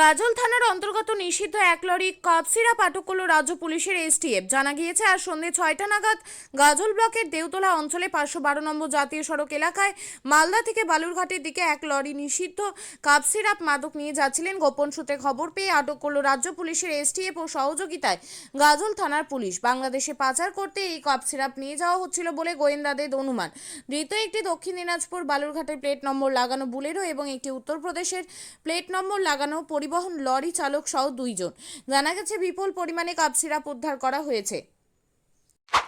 গাজল থানার অন্তর্গত নিষিদ্ধ এক লরি কাপসিরা পাটকলো রাজ্য পুলিশের এসটিএফ। জানা গিয়েছে আর সন্ধে ছয়টা নাগাদ গাজল ব্লকের দেউতলা অঞ্চলে পাঁচশো বারো নম্বর জাতীয় সড়ক এলাকায় মালদা থেকে বালুরঘাটের দিকে এক লরি নিষিদ্ধ কাপসিরাপ মাদক নিয়ে যাচ্ছিলেন। গোপন সূত্রে খবর পেয়ে আটক করল রাজ্য পুলিশের এসটিএফ ও সহযোগিতায় গাজল থানার পুলিশ। বাংলাদেশে পাচার করতে এই কাপ সিরাপ নিয়ে যাওয়া হচ্ছিল বলে গোয়েন্দাদের অনুমান। ধৃত একটি দক্ষিণ দিনাজপুর বালুরঘাটের প্লেট নম্বর লাগানো বুলেরো এবং একটি উত্তরপ্রদেশের প্লেট নম্বর লাগানো পরিবহন লরি চালক সহ দুইজন। জানা গেছে, বিপুল পরিমাণে কাপ সিরাপ উদ্ধার করা হয়েছে।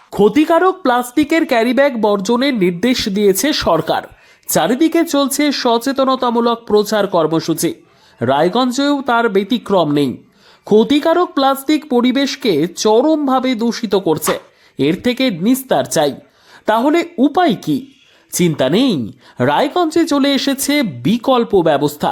ক্ষতিকারক প্লাস্টিকের ক্যারিব্যাগ বর্জনের নির্দেশ দিয়েছে সরকার। চারিদিকে চলছে সচেতনতামূলক প্রচার কর্মসূচি। রায়গঞ্জেও তার ব্যতিক্রম নেই। ক্ষতিকারক প্লাস্টিক পরিবেশকে চরমভাবে দূষিত করছে। এর থেকে নিস্তার চাই। তাহলে উপায় কি? চিন্তা নেই। রায়গঞ্জে চলে এসেছে বিকল্প ব্যবস্থা।